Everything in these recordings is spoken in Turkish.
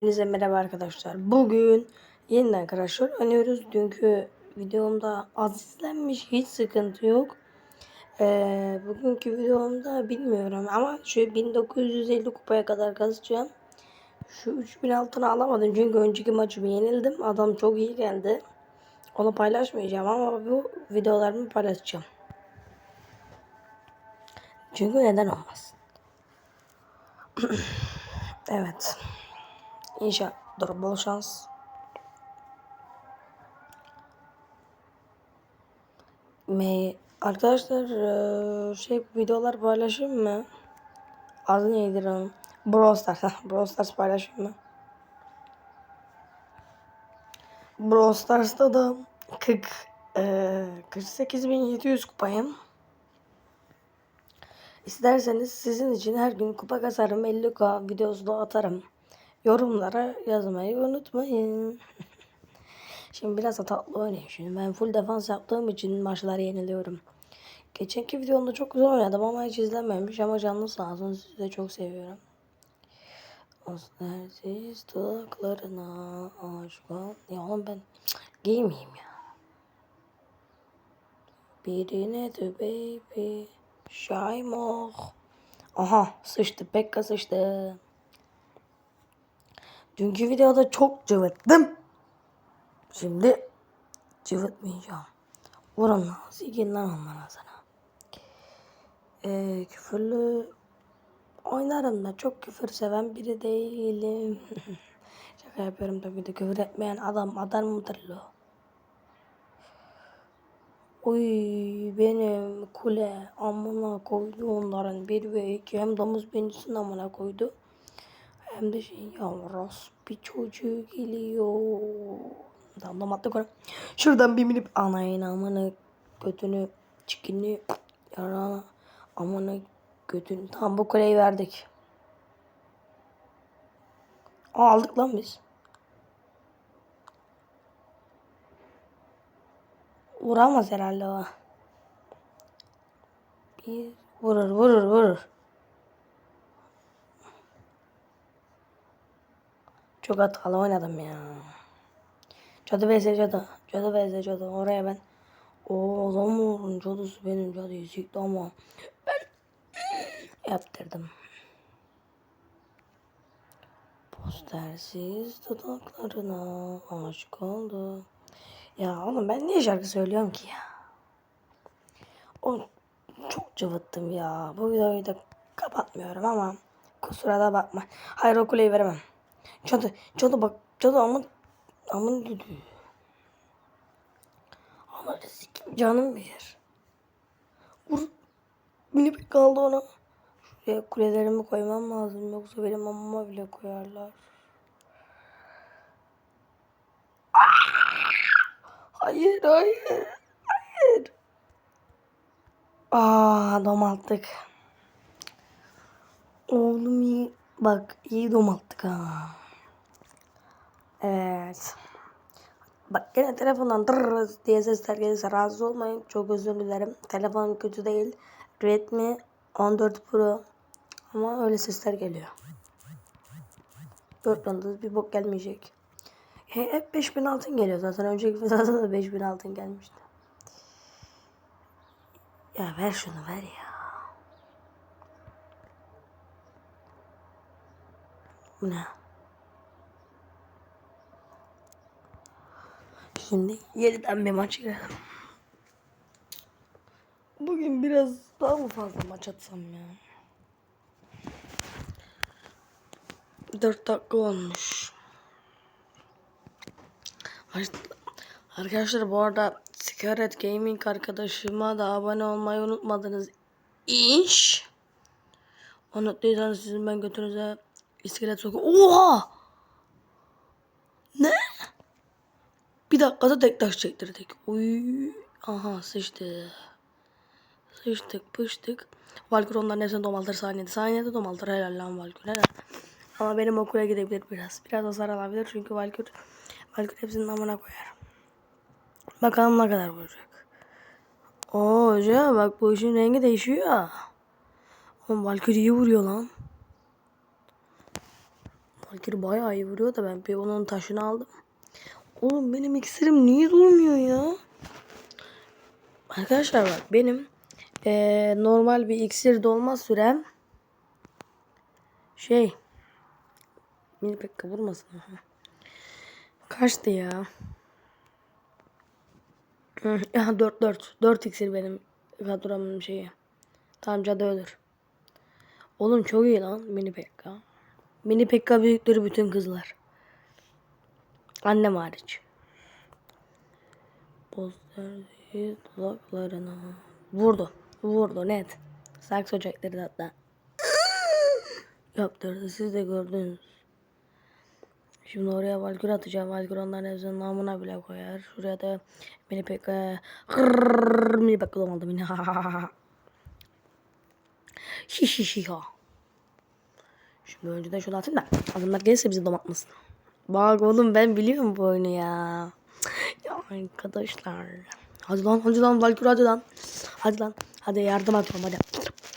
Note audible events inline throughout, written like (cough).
Hepinize merhaba arkadaşlar. Bugün yeniden Royale oynuyoruz. Dünkü videomda az izlenmiş. Hiç sıkıntı yok. Ee, bugünkü videomda bilmiyorum ama şu 1950 kupaya kadar kazacağım. Şu 3000 altını alamadım çünkü önceki maçımı yenildim. Adam çok iyi geldi. Onu paylaşmayacağım ama bu videolarımı paylaşacağım. Çünkü neden olmaz? (clears throat) evet. İnşallah. Dur bol şans. Me Arkadaşlar eee, şey videolar paylaşayım mı? Adı nedir onun? Brawl Stars. Brawl Stars paylaşayım mı? Brawl Stars'ta da 40 eee 48.700 kupayım. İsterseniz sizin için her gün kupa kasarım 50k videosu da atarım. Yorumlara yazmayı unutmayın. Şimdi biraz da tatlı oynayayım. Şimdi ben full defans yaptığım için maçları yeniliyorum. Geçenki videomda çok güzel oynadım ama hiç izlenmemiş ama canlı sağ olsun sizi de çok seviyorum. Oslersiz dudaklarına aşık ol. Ya oğlum ben giymeyeyim ya. Birine de baby. Şaymoh. Aha sıçtı. Pekka sıçtı. Dünkü videoda çok cıvıttım. Şimdi cıvıtmayacağım. Vurun lan. Sikin lan onlara sana. Ee, küfürlü oynarım da çok küfür seven biri değilim. (laughs) Şaka yapıyorum tabii de küfür etmeyen adam adam mıdır lo? Uy benim kule amına koydu onların bir ve iki hem domuz birincisini amına koydu. Hem de şey yavras bir çocuğu geliyor. Tamam attık onu. Şuradan bir minip anayın amına götünü çikini yarana amına götünü. Tamam bu kuleyi verdik. Aldık lan biz. Vuramaz herhalde o. Bir vurur vurur vurur. Çok hatalı oynadım ya. Cadı vs cadı. Cadı vs cadı. Oraya ben. O adamın cadısı benim cadıyı sikti ama ben yaptırdım. Postersiz dudaklarına aşık oldu. Ya oğlum ben niye şarkı söylüyorum ki ya? O çok cıvıttım ya. Bu videoyu da kapatmıyorum ama kusura da bakma. Hayır o kuleyi veremem. Cadı, cadı bak, cadı amın, amın düdü. Ama sikim canım bir. Vur. Mini pek kaldı ona. Şuraya kulelerimi koymam lazım yoksa benim amıma bile koyarlar. Hayır, hayır, hayır. Aa, domalttık. Oğlum iyi. Bak iyi domalttık ha. Evet. Bak gene telefondan tırr diye sesler gelirse rahatsız olmayın. Çok özür dilerim. Telefon kötü değil. Redmi 14 Pro. Ama öyle sesler geliyor. Dört yıldız bir bok gelmeyecek. He, hep 5000 altın geliyor zaten. Önceki videoda da 5000 altın gelmişti. Ya ver şunu ver ya. Bu ne? Şimdi yeniden bir maç. Bugün biraz daha mı fazla maç atsam ya? 4 dakika olmuş. Arkadaşlar bu arada Scarlet Gaming arkadaşıma da abone olmayı unutmadınız. İş. Unuttuysanız sizin ben götünüze iskelet sokuyor. Oha! Ne? Bir dakikada tek taş çektirdik. Uy. Aha sıçtı. Sıçtık pıştık. Valkür onların hepsini domaltır saniyede. Saniyede domaltır helal lan Valkür helal. Ama benim okula gidebilir biraz. Biraz hasar alabilir çünkü Valkür Valkür hepsinin amına koyar. Bakalım ne kadar vuracak. Oo hoca bak bu işin rengi değişiyor. Oğlum Valkür iyi vuruyor lan. Valkyrie bayağı iyi vuruyor da ben bir onun taşını aldım. Oğlum benim iksirim niye dolmuyor ya? Arkadaşlar bak benim eee, normal bir iksir dolma sürem şey mini pek vurmasın. Aha. Kaçtı ya? Aha 4 4. 4 iksir benim kadromun şeyi. Tamam cadı ölür. Oğlum çok iyi lan mini pekka. Mini pekka büyüktür bütün kızlar. Annem hariç. Posterdi dudaklarına. Vurdu. Vurdu net. Saks ocakları hatta. Yaptırdı. Siz de gördünüz. Şimdi oraya Valkyrie atacağım. Valkyrie onların hepsinin namına bile koyar. Şuraya da mini pekka. Hırrrr, mini pekka olmadı. Mini ha ha ha ha. Hi hi hi ha. Şimdi önceden atayım da adamlar gelirse bizi domatmasın. Bak oğlum ben biliyorum bu oyunu ya. Ya arkadaşlar. Hadi lan hadi lan Valkyrie hadi lan. Hadi lan. Hadi yardım atıyorum hadi.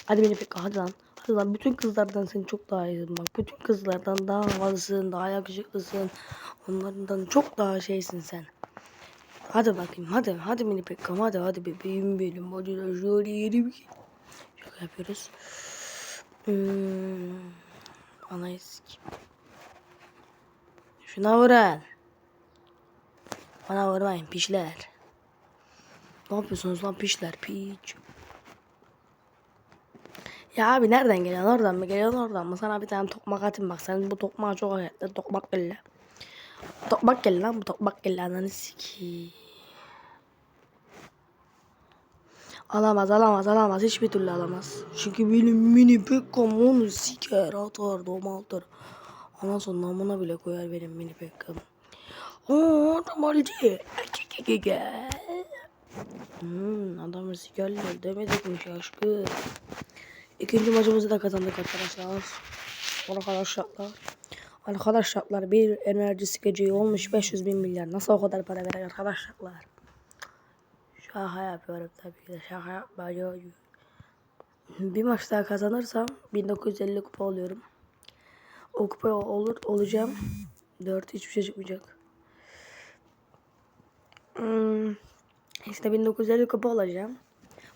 Hadi beni pek hadi lan. Hadi lan bütün kızlardan sen çok daha iyisin bak. Bütün kızlardan daha havalısın, daha yakışıklısın. Onlardan çok daha şeysin sen. Hadi bakayım hadi hadi beni pek hadi hadi bebeğim benim. Hadi lan şöyle yeri bir. Şaka yapıyoruz. Hmm. Anayı sikeyim. Şuna vurun. Bana vurmayın pişler. Ne yapıyorsunuz lan pişler piç. Ya abi nereden geliyorsun oradan mı geliyorsun oradan mı? Sana bir tane tokmak atayım bak sen bu tokmağı çok ettin tokmak gel Tokmak gel lan bu tokmak gel ananı sikeyim. Alamaz alamaz alamaz hiçbir türlü alamaz. Çünkü benim mini pekkam onu siker atar domaltır. Sonra namına bile koyar benim mini pekkam. Ooo damalcı. Hmm, adamı sikerler demedik mi şaşkın. İkinci maçımızı da kazandık arkadaşlar. Arkadaşlar. Arkadaşlar bir enerji sikeceği olmuş 500 bin milyar. Nasıl o kadar para verir arkadaşlar? Şaka yapıyorum tabii ki de şaka yapmıyorum. Bir maç daha kazanırsam 1950 kupa oluyorum. O kupa olur olacağım. 4 hiçbir şey çıkmayacak. Hmm, işte 1950 kupa olacağım.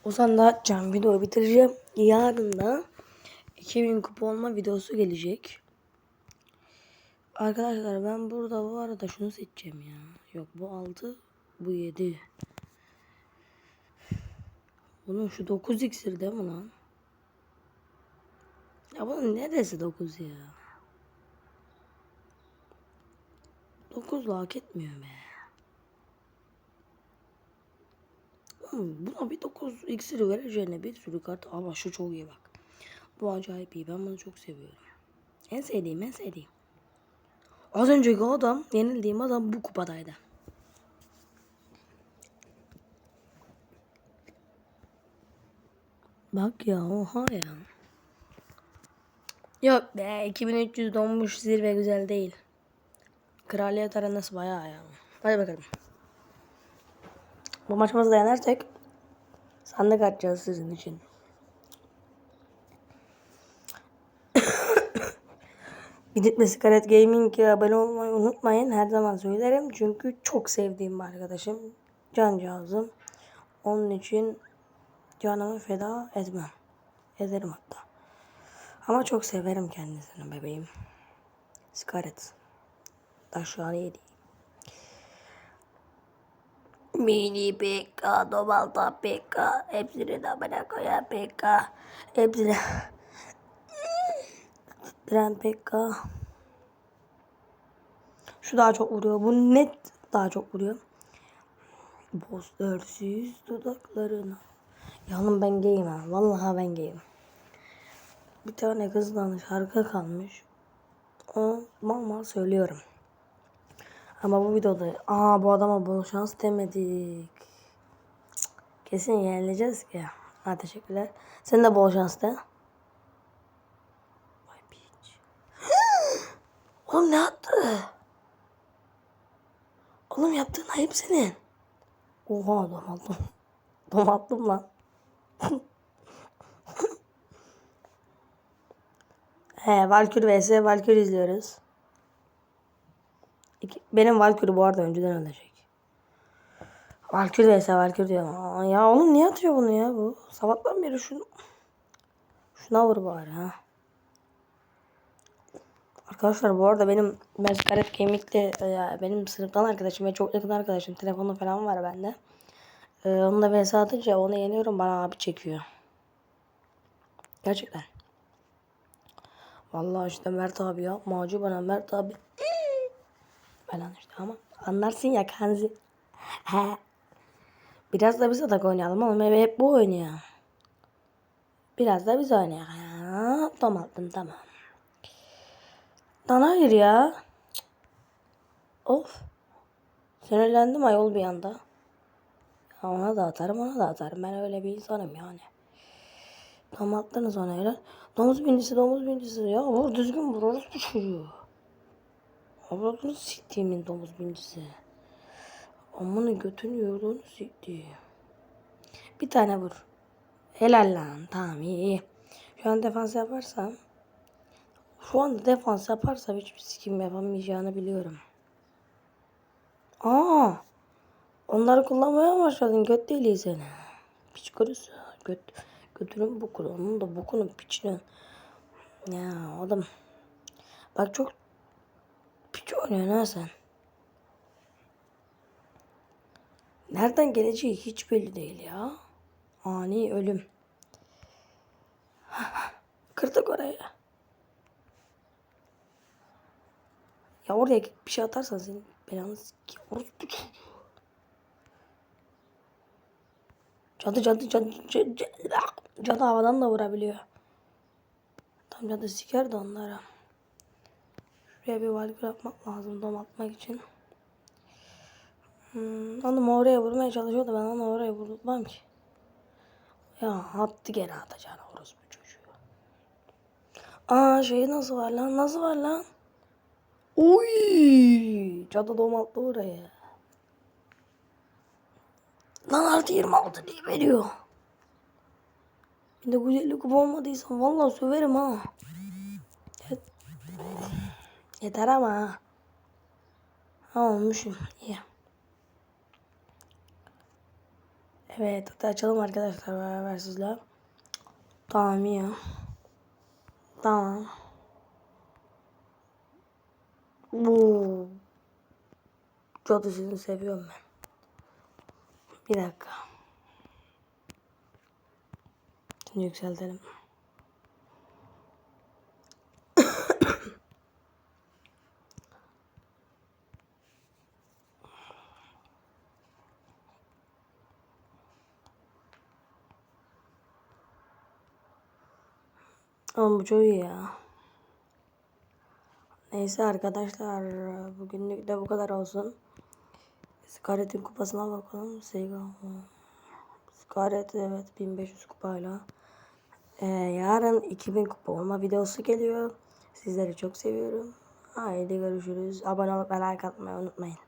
O zaman da can videoyu bitireceğim. Yarın da 2000 kupa olma videosu gelecek. Arkadaşlar ben burada bu arada şunu seçeceğim ya. Yok bu 6 bu 7. Bunun şu 9 iksir değil mi lan? Ya bunun neresi 9 ya? 9 hak etmiyor be. Buna bir 9 iksiri vereceğine bir sürü kart ama şu çok iyi bak. Bu acayip iyi ben bunu çok seviyorum. En sevdiğim en sevdiğim. Az önceki adam yenildiğim adam bu kupadaydı. Bak ya oha ya. Yok be 2300 donmuş zirve güzel değil. Kraliyet arenası bayağı ya. Hadi bakalım. Bu maçımızı da yenersek sandık açacağız sizin için. (coughs) Gidip Scarlet Gaming'e abone olmayı unutmayın. Her zaman söylerim. Çünkü çok sevdiğim arkadaşım. Cancağızım. Onun için canımı feda etmem. Ederim hatta. Ama çok severim kendisini bebeğim. Scarlet. Değil. Mini PK, Domalta PK, hepsini de bana koyan PK, hepsini Tren PK. Şu daha çok vuruyor. Bu net daha çok vuruyor. Postersiz dudaklarına. Yalnız ben gayim ha. Vallahi ben gayim. Bir tane kızdan şarkı kalmış. Onu mal mal söylüyorum. Ama bu videoda aa bu adama bol şans demedik. Kesin yenileceğiz ki. Ha teşekkürler. Sen de bol şans de. Vay piç. (gasps) Oğlum ne yaptı? Oğlum yaptığın ayıp senin. Oha domaldım. (laughs) Domaldım lan. (laughs) He Valkyrie vs Valkyrie izliyoruz. Benim Valkyrie bu arada önceden ölecek. Valkyrie vs Valkyrie diyorum. Aa, ya oğlum niye atıyor bunu ya bu? Sabahtan beri şunu... Şuna vur bari ha. Arkadaşlar bu arada benim Meskaret Gaming'de e, benim sınıftan arkadaşım ve çok yakın arkadaşım telefonu falan var bende. E, onunla vs atınca onu yeniyorum bana abi çekiyor. Gerçekten. Vallahi işte Mert abi ya. Macı bana Mert abi. Falan işte ama anlarsın ya kanzi. He. Biraz da biz atak oynayalım oğlum. Hep, hep bu oynuyor. Biraz da biz oynayalım. Ya. Tamam attım tamam. Lan hayır ya. Of. Sinirlendim ayol bir anda. Ya ona da atarım ona da atarım. Ben öyle bir insanım yani. Tam attınız ona öyle. Domuz bincisi domuz bincisi. Ya vur düzgün vur orospu çocuğu. Avradını siktiğimin domuz bincisi. Amını götünü yolunu sikti. Bir tane vur. Helal lan. Tamam iyi iyi. Şu an defans yaparsam. Şu anda defans yaparsam hiçbir sikim yapamayacağını biliyorum. Aa. Onları kullanmaya başladın? Göt deliği seni. Piç kurusu. Göt, götünün bokunu. Onun da bokunun piçinin. Ya adam. Bak çok piç oynuyorsun ha sen. Nereden geleceği hiç belli değil ya. Ani ölüm. (laughs) Kırdık orayı. Ya oraya bir şey atarsan senin belanı sikeyim. Orospu. Cadı cadı cadı cadı, cadı, havadan da vurabiliyor. Tam cadı siker onlara. Şuraya bir valgür atmak lazım dom atmak için. Hmm, onu oraya vurmaya çalışıyordu ben onu oraya vurmam ki. Ya attı gene atacağını orospu çocuğu. Aa şey nasıl var lan nasıl var lan? Oy! Cadı dom attı oraya. Lan artı 26 diye veriyor. 1950 kupa olmadıysa vallahi söverim ha. Evet. Yeter ama ha. Olmuşum. İyi. Evet hadi açalım arkadaşlar beraber sizle. Tamam iyi. Tamam. Bu cadısını seviyorum ben. Bir dakika. Şimdi yükseltelim. Ama bu çok iyi ya. Neyse arkadaşlar bugünlük de bu kadar olsun. Scarlett'in kupasına bakalım. Sega. Scarlett evet 1500 kupayla. Ee, yarın 2000 kupa olma videosu geliyor. Sizleri çok seviyorum. Haydi görüşürüz. Abone olup like atmayı unutmayın.